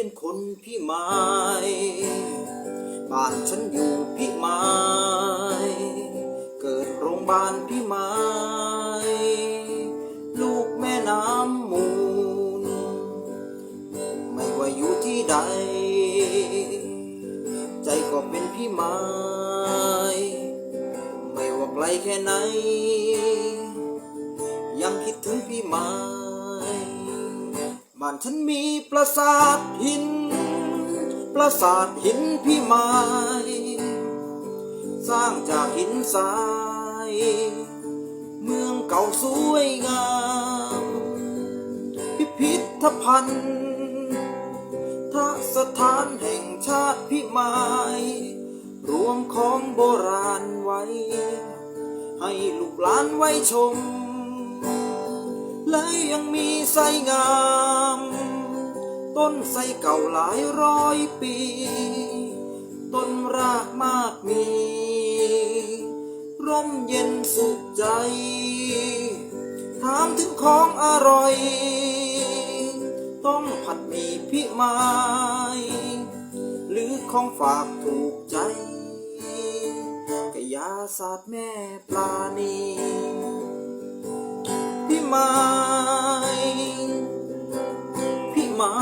็นคนพี่ไม้บ้านฉันอยู่พี่ไม้เกิดโรงพยาบาลพี่ไม้ลูกแม่น้ำมูล ไม่ว่าอยู่ที่ใด ใจก็เป็นพี่ไม้ไม่ว่าไกลแค่ไหน ยังคิดถึงพี่ไม้านฉันมีปราสาทหิน ปราสาทหินพี่ไม้สร้างจากหินทราย เมืองเก่าสวยงาม พิพิธภัณฑ์ทัสถานแห่งชาติพิมาย รวมของโบราณไว้ ให้ลูกหลานไว้ชม และยังมีไสงาม ต้นไทรเก่าหลายร้อยปี ต้นรากมากมี ร่มเย็นสุขใจ ถามถึงของอร่อย ต้องผัดมีพิมายหรือของฝากถูกใจกะยาศาสตร์แม่ปลานี ไม้พี่ไม้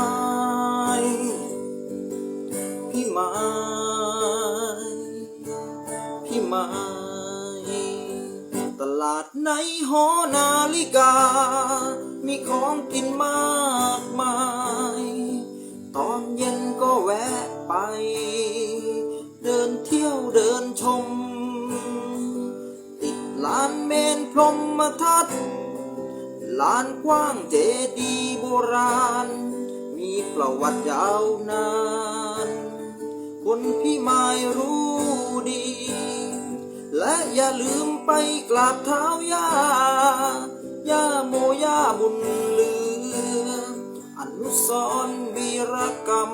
พี่ไม้พี่ไม้ตลาดในหอนาฬิกา มีของกินมากมาย ตอนเย็นก็แวะไป เดินเที่ยวเดินชม ติดลานเมนพรมทัศน์ ลานกว้างเจดีโบราณ มีประวัติยาวนาน คนพี่ไม้รู้ดี และอย่าลืมไปกราบเท้าย่า ย่าโมย่าบุญเลือ อนุสรวีรกรรม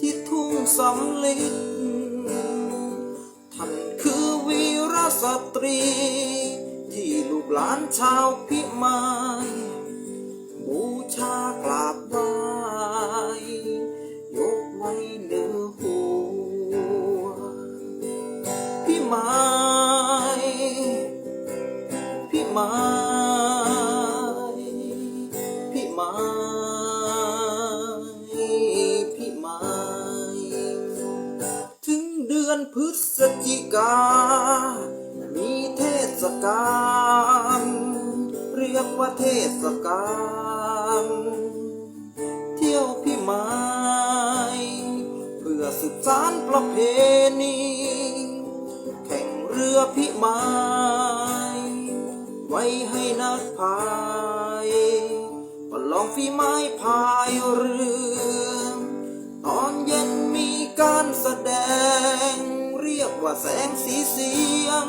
ที่ทุ่งสำลิดท่านคือวีรสตรี หลานชาวพิมายบูชากราบไหว้ยกไว้เหนือหัวพี่ไม้พี่ไม้พี่ไม้พี่ไม้ถึงเดือนพฤศจิกา ว่าเทศกาลเที่ยวพี่ไม้เพื่อสืบสานประเพณีแข่งเรือพี่ไม้ไว้ให้นักพายประลองฝีไม้พายเรือตอนเย็นมีการแสดง เรียกว่าแสงสีเสียง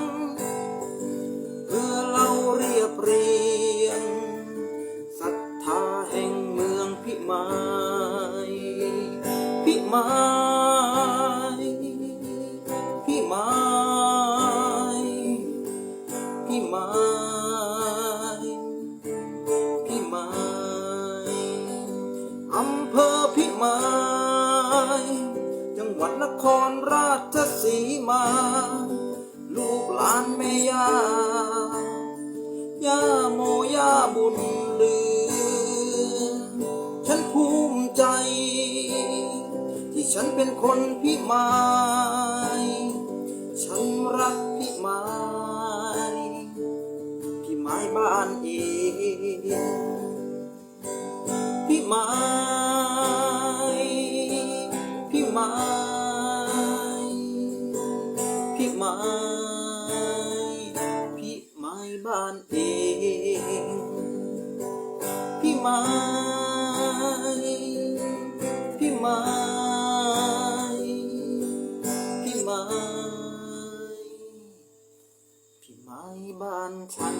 มายอำเภอพิมาย จังหวัดนครราชสีมา ลูกหลานแม่ย่า ย่าโมย่าบุญเลือ ฉันภูมิใจ ที่ฉันเป็นคนพิมาย ฉันรักพิมาย พิมายบ้านเอง ไม้พี่ไม้พี่ไม้พี่ไม้บ้านเองพี่ไม้พี่ไม้พี่ไม้พี่ไม้บ้านฉัน